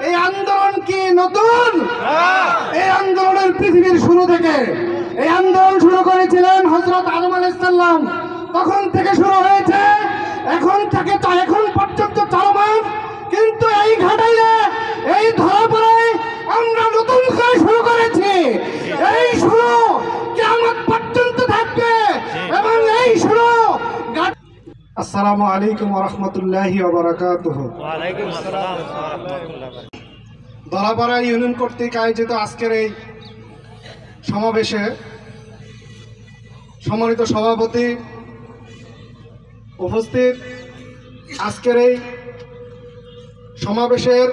এই আন্দোলন কি নতুন? এই আন্দোলনের পৃথিবীর শুরু থেকে। এই আন্দোলন শুরু করেছিলেন হজরত আলম আলাইসাল্লাম তখন থেকে শুরু হয়েছে? এখন থেকে এখন পর্যন্ত চলমান কিন্তু এই ঘাটাইলে এই ধরাপড়ায় আমরা নতুন করে শুরু করেছি এই শুরু কেমন পর্যন্ত থাকবে এবং এই শুরু ঘাট- আসসালামু আলাইকুম রহমতুল্লাহি দলাপাড়া ইউনিয়ন কর্তৃক আয়োজিত আজকের এই সমাবেশে সম্মানিত সভাপতি উপস্থিত। আজকের এই সমাবেশের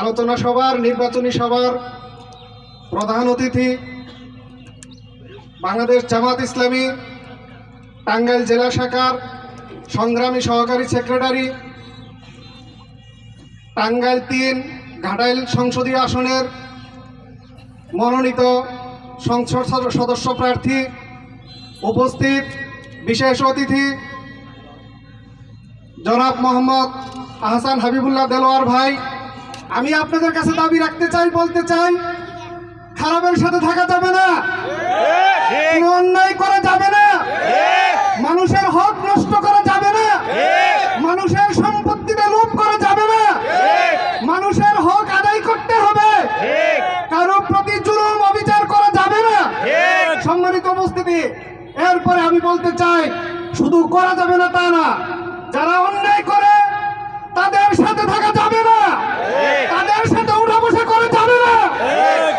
আলোচনা সভার নির্বাচনী সভার প্রধান অতিথি বাংলাদেশ জামাত ইসলামী টাঙ্গাইল জেলা শাখার সংগ্রামী সহকারী সেক্রেটারি, টাঙ্গাইল তিন ঘাটাইল সংসদীয় আসনের মনোনীত সংসদ সদ- সদস্য প্রার্থী উপস্থিত বিশেষ অতিথি জনাব মোহাম্মদ আহসান হাবিবুল্লাহ দেলোয়ার ভাই। আমি আপনাদের কাছে দাবি রাখতে চাই, বলতে চাই, খারাপের সাথে থাকা যাবে না কোনো অন্যায় করা যাবে না মানুষের হক নষ্ট করা যাবে না। মানুষের সম্পত্তিতে লোভ করা যাবে না। মানুষের হক আদায় করতে হবে। কারও প্রতি জুলুম অবিচার করা যাবে না। সম্মানিত উপস্থিতি এরপরে আমি বলতে চাই শুধু করা যাবে না তা না যারা অন্যায় করে তাদের সাথে থাকা যাবে না। তাদের সাথে উঠা বসা করা যাবে না।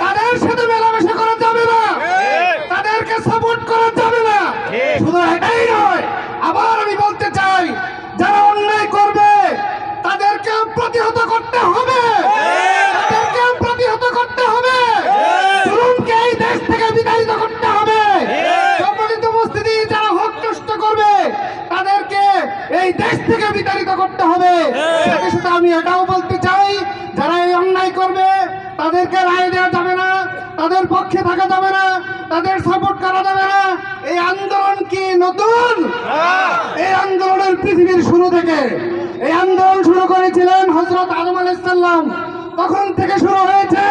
তাদের সাথে মেলামেশা করা যাবে না। তাদেরকে সাপোর্ট করা যাবে না। শুধু এটাই থেকে বিতাড়িত করতে হবে। সাথে সাথে আমি এটাও বলতে চাই যারা এই অন্যায় করবে তাদেরকে রায় দেওয়া যাবে না তাদের পক্ষে থাকা যাবে না তাদের সাপোর্ট করা যাবে না। এই আন্দোলন কি নতুন? এই আন্দোলনের পৃথিবীর শুরু থেকে। এই আন্দোলন শুরু করেছিলেন হজরত আদম আলাইসাল্লাম তখন থেকে শুরু হয়েছে।